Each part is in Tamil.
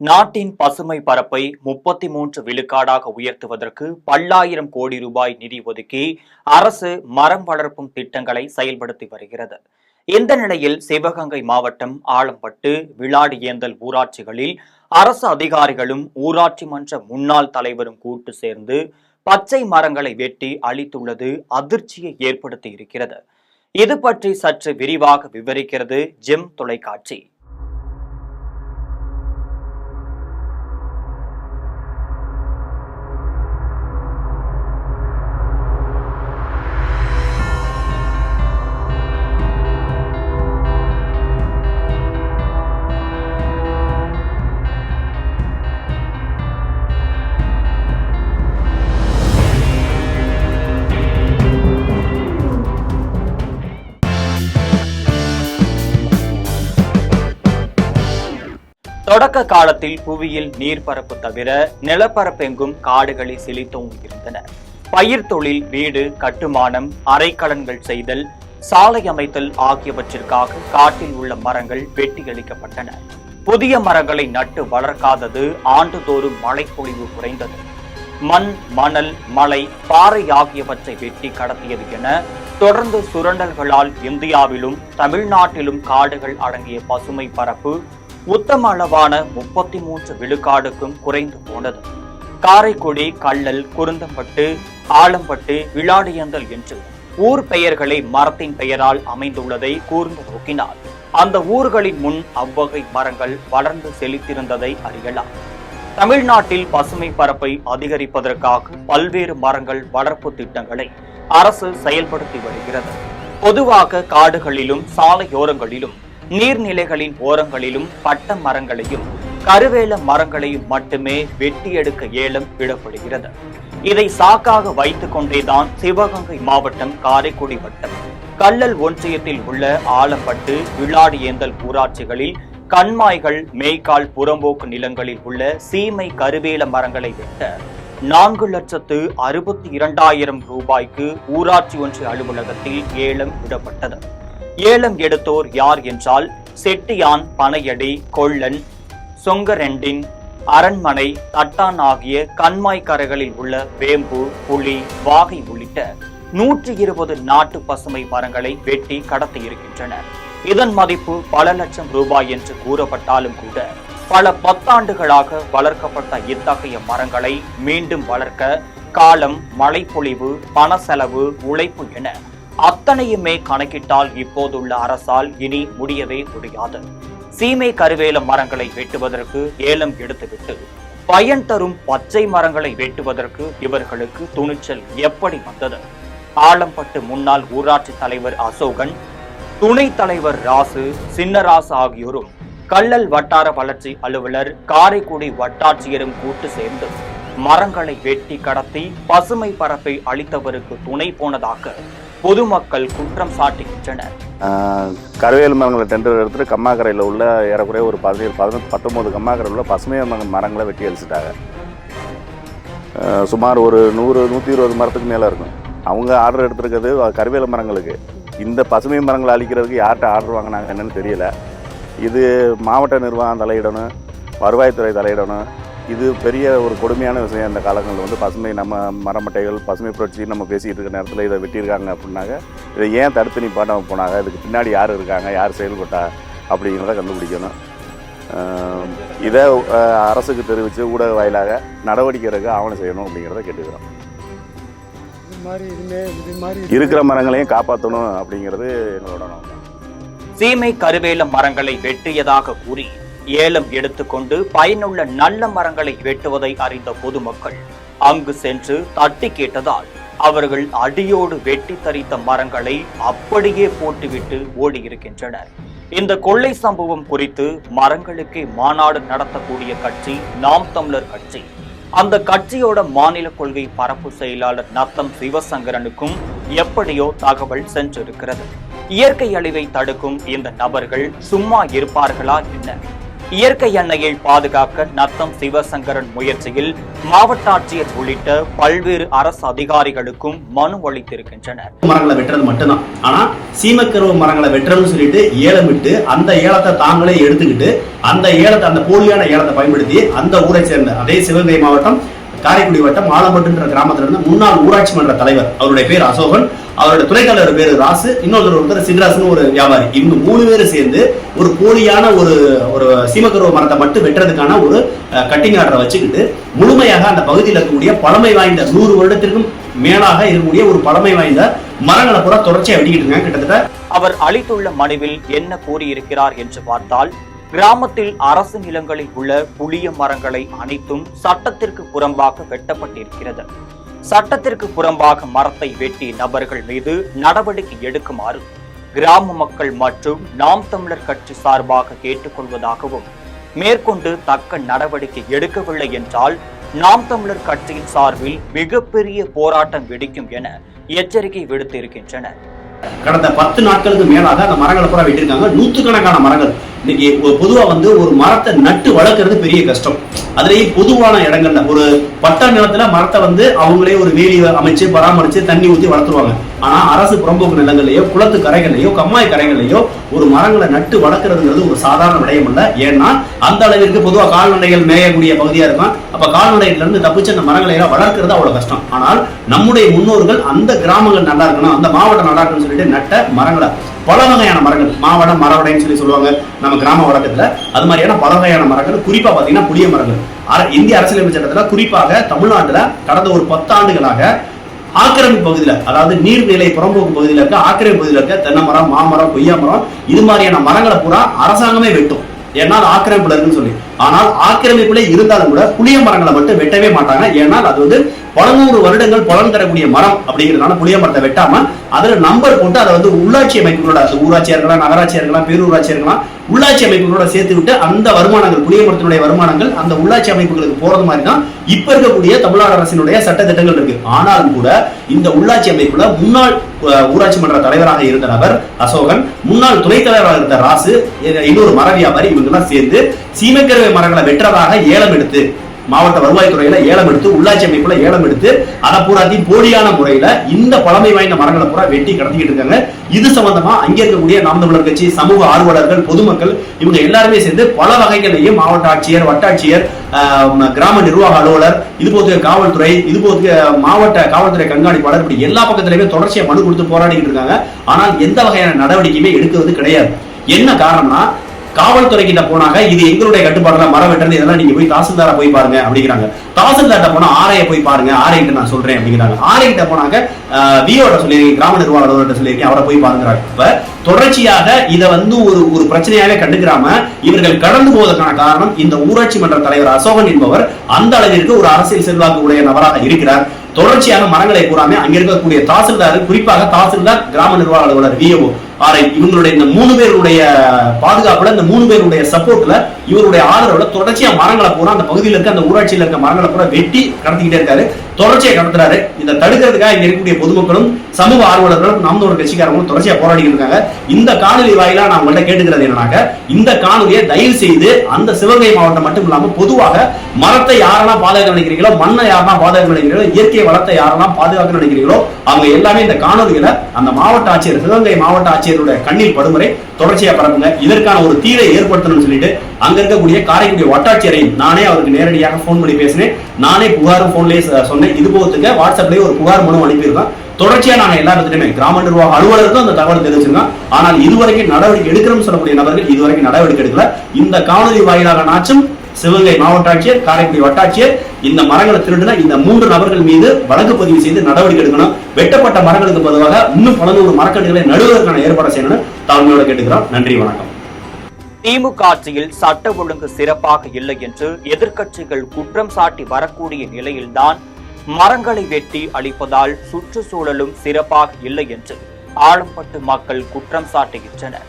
நாட்டின் பசுமை பரப்பை முப்பத்தி மூன்று விழுக்காடாக உயர்த்துவதற்கு பல்லாயிரம் கோடி ரூபாய் நிதி ஒதுக்கி அரசு மரம் வளர்ப்பும் திட்டங்களை செயல்படுத்தி வருகிறது. இந்த நிலையில் சிவகங்கை மாவட்டம் ஆலம்பட்டு விளாடியேந்தல் ஊராட்சிகளில் அரசு அதிகாரிகளும் ஊராட்சி மன்ற முன்னாள் தலைவரும் கூட்டு சேர்ந்து பச்சை மரங்களை வெட்டி அழித்துள்ளது அதிர்ச்சியை ஏற்படுத்தி இருக்கிறது. இது பற்றி சற்று விரிவாக விவரிக்கிறது ஜெம் தொலைக்காட்சி. தொடக்க காலத்தில் புவியில் நீர்ப்பரப்பு தவிர நிலப்பரப்பெங்கும் காடுகளை செழித்தோம் இருந்தன. பயிர் தொழில் வீடு கட்டுமானம் அரைக்கலன்கள் செய்தல் சாலை அமைத்தல் ஆகியவற்றிற்காக காட்டில் உள்ள மரங்கள் வெட்டியளிக்கப்பட்டன. புதிய மரங்களை நட்டு வளர்க்காதது ஆண்டுதோறும் மழைப்பொழிவு குறைந்தது. மண் மணல் மலை பாறை ஆகியவற்றை வெட்டி கடத்தியது என தொடர்ந்து சுரண்டல்களால் இந்தியாவிலும் தமிழ்நாட்டிலும் காடுகள் அடங்கிய பசுமை பரப்பு உத்தம அளவான முப்பத்தி மூன்று விழுக்காடுக்கும் குறைந்து போனது. காரைக்குடி கள்ளல் குருந்தம்பட்டு ஆலம்பட்டு விளாடியந்தல் என்று ஊர் பெயர்களை மரத்தின் பெயரால் அமைந்துள்ளதை கூர்ந்து நோக்கினார். அந்த ஊர்களின் முன் அவ்வகை மரங்கள் வளர்ந்து செழித்திருந்ததை அறியலாம். தமிழ்நாட்டில் பசுமை பரப்பை அதிகரிப்பதற்காக பல்வேறு மரங்கள் வளர்ப்பு திட்டங்களை அரசு செயல்படுத்தி வருகிறது. பொதுவாக காடுகளிலும் சாலையோரங்களிலும் நீர்நிலைகளின் ஓரங்களிலும் பட்ட மரங்களையும் கருவேல மரங்களையும் மட்டுமே வெட்டி எடுக்க ஏலம் விடப்படுகிறது. இதை சாக்காக வைத்துக் கொண்டேதான் சிவகங்கை மாவட்டம் காரைக்குடி வட்டம். கள்ளல் ஒன்றியத்தில் உள்ள ஆலம்பட்டு விளாடியேந்தல் ஊராட்சிகளில் கண்மாய்கள் மேய்க்கால் புறம்போக்கு நிலங்களில் உள்ள சீமை கருவேல மரங்களை வெட்ட நான்கு லட்சத்து அறுபத்தி இரண்டாயிரம் ரூபாய்க்கு ஊராட்சி ஒன்றிய அலுவலகத்தில் ஏலம் விடப்பட்டது. ஏலம் எடுத்தோர் யார் என்றால் செட்டியான் பனையடி கொள்ளன் சொங்கரெண்டின் அரண்மனை தட்டான் ஆகிய கண்மாய் கரைகளில் உள்ள வேம்பு புலி வாகை உள்ளிட்ட நூற்றி இருபது நாட்டு பசுமை மரங்களை வெட்டி கடத்தி இருக்கின்றனர் இதன் மதிப்பு பல லட்சம் ரூபாய் என்று கூறப்பட்டாலும் கூட பல பத்தாண்டுகளாக வளர்க்கப்பட்ட இத்தகைய மரங்களை மீண்டும் வளர்க்க காலம் மழைப்பொழிவு பண செலவு உழைப்பு என அத்தனையுமே கணக்கிட்டால் இப்போதுள்ள அரசால் இனி முடியவே முடியாது. சீமை கருவேல மரங்களை வெட்டுவதற்கு ஏலம் எடுத்துவிட்டு பயன் தரும் பச்சை மரங்களை வெட்டுவதற்கு இவர்களுக்கு துணிச்சல் எப்படி வந்தது? ஆலம்பட்டு முன்னாள் ஊராட்சி தலைவர் அசோகன் துணைத் தலைவர் ராசு சின்னராசு ஆகியோரும் கள்ளல் வட்டார வளர்ச்சி அலுவலர் காரைக்குடி வட்டாட்சியரும் கூட்டு சேர்ந்து மரங்களை வெட்டி கடத்தி பசுமை பரப்பை அளித்தவருக்கு துணை போனதாக பொதுமக்கள் குற்றம் சாட்டுகின்றனர். கருவேல் கருவேல மரங்களை டெண்டர் எடுத்துட்டு கம்மாக்கரையில் உள்ள ஏறக்குறைய ஒரு பதினேழு பதினெட்டு பத்தொம்போது கம்மாக்கரையில் உள்ள பசுமை மரங்களை வெட்டி அழிச்சிட்டாங்க. சுமார் ஒரு நூறு நூற்றி இருபது மரத்துக்கு மேலே இருக்கும். அவங்க ஆர்டர் எடுத்துருக்கிறது கருவேல மரங்களுக்கு. இந்த பசுமை மரங்களை அழிக்கிறதுக்கு யார்கிட்ட ஆர்டர் வாங்கினாங்க என்னன்னு தெரியல. இது மாவட்ட நிர்வாகம் தலையிடணும் வருவாய்த்துறை தலையிடணும் இது பெரிய ஒரு கொடுமையான விஷயம் இந்த காலங்களில் வந்து பசுமை நம்ம மரமட்டைகள் பசுமை புரட்சி நம்ம பேசிகிட்டு இருக்க நேரத்தில் இதை வெட்டியிருக்காங்க அப்படின்னாக்க இதை ஏன் தடுத்து நிப்பாட்டாம போனாங்க? இதுக்கு பின்னாடி யார் இருக்காங்க? யார் செயல்பட்டா? அப்படிங்கிறத கண்டுபிடிக்கணும். இதை அரசுக்கு தெரிவித்து ஊடக வாயிலாக நடவடிக்கை எடுக்க ஆவணம் செய்யணும் அப்படிங்கிறத கேட்டுக்கிறோம். இது மாதிரி இனிமே இது மாதிரி இருக்கிற மரங்களையும் காப்பாற்றணும் அப்படிங்கிறது எங்களோட நோக்கம். சீமை கருவேல மரங்களை வெட்டியதாக கூறி ஏலம் எடுத்துக்கொண்டு பயனுள்ள நல்ல மரங்களை வெட்டுவதை அறிந்த பொதுமக்கள் அங்கு சென்று தட்டி கேட்டதால் அவர்கள் அடியோடு வெட்டி தரித்த மரங்களை அப்படியே போட்டுவிட்டு ஓடியிருக்கின்றனர். இந்த கொள்ளை சம்பவம் குறித்து மரங்களுக்கே மாநாடு நடத்தக்கூடிய கட்சி நாம் தமிழர் கட்சி. அந்த கட்சியோட மாநில கொள்கை பரப்பு செயலாளர் நத்தம் சிவசங்கரனுக்கும் எப்படியோ தகவல் சென்றிருக்கிறது. இயற்கை அழிவை தடுக்கும் இந்த நபர்கள் சும்மா இருப்பார்களா என்ன? இயற்கை எண்ணெயை பாதுகாக்க நத்தம் சிவசங்கரன் முயற்சியில் மாவட்ட ஆட்சியர் உள்ளிட்ட பல்வேறு அரசு அதிகாரிகளுக்கும் மனு அளித்திருக்கின்றனர். மரங்களை வெட்டுறது மட்டும்தான். ஆனா சீமக்கருவ மரங்களை வெட்டுறதுன்னு சொல்லிட்டு ஏலம் விட்டு அந்த ஏலத்தை தாங்களே எடுத்துக்கிட்டு அந்த ஏலத்தை அந்த போலியான ஏலத்தை பயன்படுத்தி அந்த ஊரை சேர்ந்த அதே சிவகங்கை மாவட்டம் காரைக்குடி வட்டம் ஆலம்பட்டுன்ற கிராமத்துல இருந்து முன்னாள் ஊராட்சி மன்ற தலைவர் அவருடைய பேர் அசோகன் அவருடைய துணைக்காரர் பேரு ராசு இன்னொருத்தர் ஒருத்தர் சின்ராசுன்னு ஒரு வியாபாரி. இவங்க மூணு பேரும் சேர்ந்து ஒரு போலியான ஒரு ஒரு சீமக்கருவ மரத்தை மட்டும் வெட்டுறதுக்கான ஒரு கட்டிங் ஆர்டரை வச்சுக்கிட்டு முழுமையாக அந்த பகுதியில் இருக்கக்கூடிய பழமை வாய்ந்த நூறு வருடத்திற்கும் மேலாக இருக்கக்கூடிய ஒரு பழமை வாய்ந்த மரங்களை பூரா தொடர்ச்சியா வெட்டிக்கிட்டு இருக்காங்க கிட்டத்தட்ட. அவர் அளித்துள்ள மனுவில் என்ன கூறியிருக்கிறார் என்று பார்த்தால் கிராமத்தில் அரசு நிலங்களில் உள்ள புளிய மரங்களை அனைத்தும் சட்டத்திற்கு புறம்பாக வெட்டப்பட்டிருக்கிறது. சட்டத்திற்கு புறம்பாக மரத்தை வெட்டிய நபர்கள் மீது நடவடிக்கை எடுக்குமாறு கிராம மக்கள் மற்றும் நாம் தமிழர் கட்சி சார்பாக கேட்டுக்கொள்வதாகவும் மேற்கொண்டு தக்க நடவடிக்கை எடுக்கவில்லை என்றால் நாம் தமிழர் கட்சியின் சார்பில் மிகப்பெரிய போராட்டம் வெடிக்கும் என எச்சரிக்கை விடுத்திருக்கின்றனர். கடந்த பத்து நாட்களுக்கு மேலாக அந்த மரங்களை பூரா வெட்டியிருக்காங்க. நூற்றுக்கணக்கான மரங்கள். இன்னைக்கு பொதுவா வந்து ஒரு மரத்தை நட்டு வளர்க்கறது பெரிய கஷ்டம். அதுலயும் பொதுவான இடங்கள்ல ஒரு பட்டா நிலத்துல மரத்தை வந்து அவங்களே ஒரு வேலி அமைச்சு பராமரிச்சு தண்ணி ஊற்றி வளர்த்துருவாங்க. ஆனா அரசு புறம்போக்கு நிலங்கள்லயோ குளத்து கரைகள்லயோ கம்மாய் கரைகள்லயோ ஒரு மரங்களை நட்டு வளர்க்கறதுங்கிறது ஒரு சாதாரண விடயம் இல்ல. ஏன்னா அந்த அளவிற்கு பொதுவா கால்நடைகள் மேயக்கூடிய பகுதியா இருக்கும். அப்ப கால்நடைகள்ல இருந்து தப்பிச்சு அந்த மரங்களை எல்லாம் வளர்க்கறது அவ்வளவு கஷ்டம். ஆனால் நம்முடைய முன்னோர்கள் அந்த கிராமங்கள் நல்லா இருக்கணும் அந்த மாவட்டம் நல்லா இருக்கணும்னு சொல்லிட்டு நட்ட மரங்களை பல வகையான மரங்கள் மாவட மரவடைன்னு சொல்லி சொல்லுவாங்க நம்ம கிராம வழக்கத்துல அது மாதிரியான பல வகையான மரங்கள் குறிப்பா பாத்தீங்கன்னா புளிய மரங்கள். இந்திய அரசியலமைப்பு சட்டத்தில் குறிப்பாக தமிழ்நாட்டில் கடந்த ஒரு பத்தாண்டுகளாக ஆக்கிரமிப்பு பகுதியில் அதாவது நீர்நிலை புறம்போக்கு பகுதியில் இருக்க ஆக்கிரமிப்பு பகுதியில் இருக்க தென்னை மரம் மாமரம் கொய்யா மரம் இது மாதிரியான மரங்களை பூரா அரசாங்கமே வெட்டும். என்னால் ஆக்கிரமிப்புல இருக்குன்னு சொல்லி. ஆனால் ஆக்கிரமிப்புல இருந்தாலும் கூட புளிய மரங்களை மட்டும் வெட்டவே மாட்டாங்க. ஏன்னால் அது வந்து பல நூறு வருடங்கள் பலன் தரக்கூடிய மரம் அப்படிங்கிறதுனால புளிய மரத்தை வெட்டாம அதுல நம்பர் போட்டு அதை வந்து உள்ளாட்சி அமைப்புகளோட ஊராட்சியா இருக்கலாம் நகராட்சியா இருக்கலாம் பேரூராட்சியா இருக்கலாம் உள்ளாட்சி அமைப்புகளோட சேர்த்து விட்டு அந்த வருமானங்கள் புளியமரத்தினுடைய வருமானங்கள் அந்த உள்ளாட்சி அமைப்புகளுக்கு போறது மாதிரி தான் இப்ப இருக்கக்கூடிய தமிழ்நாடு அரசினுடைய சட்ட திட்டங்கள் இருக்கு. ஆனாலும் கூட இந்த உள்ளாட்சி அமைப்புல முன்னாள் ஊராட்சி மன்ற தலைவராக இருந்த நபர் அசோகன் முன்னாள் துணைத் தலைவராக இருந்த ராசு இன்னொரு மர வியாபாரி இவங்க எல்லாம் சேர்ந்து சீமைக்கருவை மரங்களை வெட்டுறதாக ஏலம் எடுத்து மாவட்ட வருவாய்த்துறையில ஏலம் எடுத்து உள்ளாட்சி அமைப்புல ஏலம் எடுத்து அதை பூராத்தையும் போலியான முறையில இந்த பழமை வாய்ந்த மரங்களை பூரா வெட்டி கடத்திக்கிட்டு இருக்காங்க. இது சம்பந்தமா அங்கே இருக்கக்கூடிய நாம் தமிழர் கட்சி சமூக ஆர்வலர்கள் பொதுமக்கள் இவங்க எல்லாருமே சேர்ந்து பல வகைகளையும் மாவட்ட ஆட்சியர் வட்டாட்சியர் கிராம நிர்வாக அலுவலர் இது போது காவல்துறை இது போது மாவட்ட காவல்துறை கண்காணிப்பாளர் இப்படி எல்லா பக்கத்திலுமே தொடர்ச்சியா மனு கொடுத்து போராடிக்கிட்டு இருக்காங்க. ஆனால் எந்த வகையான நடவடிக்கையுமே எடுக்கிறது கிடையாது. என்ன காரணம்னா காவல்துறை கிட்ட போனாங்க இது எங்களுடைய கட்டுப்பாடுல மரம் வெட்டுறது இதெல்லாம் நீங்க போய் தாசில்தாரா போய் பாருங்க அப்படிங்கிறாங்க. தாசில்தார்ட்ட போனா ஆரைய போய் பாருங்க ஆரை கிட்ட நான் சொல்றேன் அப்படிங்கிறாங்க. ஆரை கிட்ட போனாங்க விஓட சொல்லியிருக்கேன் கிராம நிர்வாக அலுவலர்கிட்ட சொல்லியிருக்கேன் அவரை போய் பாருங்கிறாங்க இப்ப தொடர்ச்சியாக இதை வந்து ஒரு ஒரு பிரச்சனையாவே கண்டுக்கிறாம இவர்கள் கடந்து போவதற்கான காரணம் இந்த ஊராட்சி மன்ற தலைவர் அசோகன் என்பவர் அந்த அளவிற்கு ஒரு அரசியல் செல்வாக்கு உடைய நபராக இருக்கிறார். தொடர்ச்சியாக மரங்களை கூறாம அங்க இருக்கக்கூடிய தாசில்தார் குறிப்பாக தாசில்தார் கிராம நிர்வாக அலுவலர் விஓ. ஆரை இவங்களுடைய இந்த மூணு பேருடைய பாதுகாப்புல இந்த மூணு பேருடைய சப்போர்ட்ல இவருடைய ஆதரவுல தொடர்ச்சியா மரங்களை பூரா அந்த பகுதியில் இருக்க அந்த ஊராட்சியில் இருக்க மரங்களை பூரா வெட்டி கடத்திக்கிட்டே இருக்காரு. தொடர்ச்சியா கடத்துறாரு. இதை தடுக்கிறதுக்காக இங்க இருக்கக்கூடிய பொதுமக்களும் சமூக ஆர்வலர்களும் நாம் ஒரு கட்சிக்காரங்களும் தொடர்ச்சியா போராடிட்டு இருக்காங்க. இந்த காணொலி வாயிலா நான் உங்கள்ட்ட கேட்டுக்கிறது என்னன்னாக்க இந்த காணொலியை தயவு செய்து அந்த சிவகங்கை மாவட்டம் மட்டும் இல்லாம பொதுவாக மரத்தை யாரெல்லாம் பாதுகாக்க நினைக்கிறீங்களோ மண்ணை யாரெல்லாம் பாதுகாக்க நினைக்கிறீங்களோ இயற்கை வளத்தை யாரெல்லாம் பாதுகாக்க நினைக்கிறீங்களோ அவங்க எல்லாமே இந்த காணொலிகளை அந்த மாவட்ட ஆட்சியர் சிவகங்கை மாவட்ட ஆட்சியருடைய கண்ணில் படுமுறை தொடர்ச்சியா பரப்புங்க. இதற்கான ஒரு தீரை ஏற்படுத்தணும்னு சொல்லிட்டு அங்க இருக்கக்கூடிய காரைக்குடி வட்டாட்சியரை நானே அவருக்கு நேரடியாக போன் பண்ணி பேசினேன். நானே புகாரும் போன்லயே சொன்னேன். இது போகிறதுக்கு வாட்ஸ்அப்லயே ஒரு புகார் மனு அனுப்பியிருக்கோம். தொடர்ச்சியா நாங்க எல்லா இடத்துலயுமே கிராம நிர்வாக அலுவலருக்கும் அந்த தகவல் தெரிவிச்சிருக்கோம். ஆனால் இதுவரைக்கும் நடவடிக்கை எடுக்கிறோம்னு சொல்லக்கூடிய நபர்கள் இதுவரைக்கும் நடவடிக்கை எடுக்கல. இந்த காணொலி வாயிலாக நாச்சும் சிவகங்கை மாவட்ட ஆட்சியர் காரைக்குடி வட்டாட்சியர் இந்த மரங்களை திருடுனா இந்த மூன்று நபர்கள் மீது வழக்கு பதிவு செய்து நடவடிக்கை எடுக்கணும். வெட்டப்பட்ட மரங்களுக்கு பொதுவாக இன்னும் பல நூறு மரக்கன்றுகளை நடுவதற்கான ஏற்பாடு செய்யணும் தாழ்மையோட கேட்டுக்கிறோம். நன்றி வணக்கம். திமுக ஆட்சியில் சட்ட ஒழுங்கு சிறப்பாக இல்லை என்று எதிர்க்கட்சிகள் குற்றம் சாட்டி வரக்கூடிய நிலையில்தான் மரங்களை வெட்டி அழிப்பதால் சுற்றுச்சூழலும் சிறப்பாக இல்லை என்று ஆழம்பட்டு மக்கள் குற்றம் சாட்டுகின்றனர்.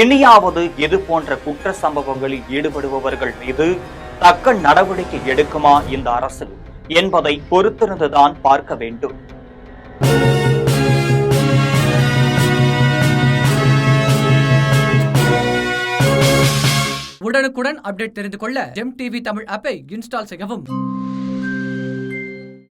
இனியாவது இது போன்ற குற்ற சம்பவங்களில் ஈடுபடுபவர்கள் மீது தக்க நடவடிக்கை எடுக்குமா இந்த அரசு என்பதை பொறுத்திருந்துதான் பார்க்க வேண்டும். உடனுக்குடன் அப்டேட் தெரிந்து கொள்ள ஜெம் டிவி தமிழ் ஆப்பை இன்ஸ்டால் செய்யவும்.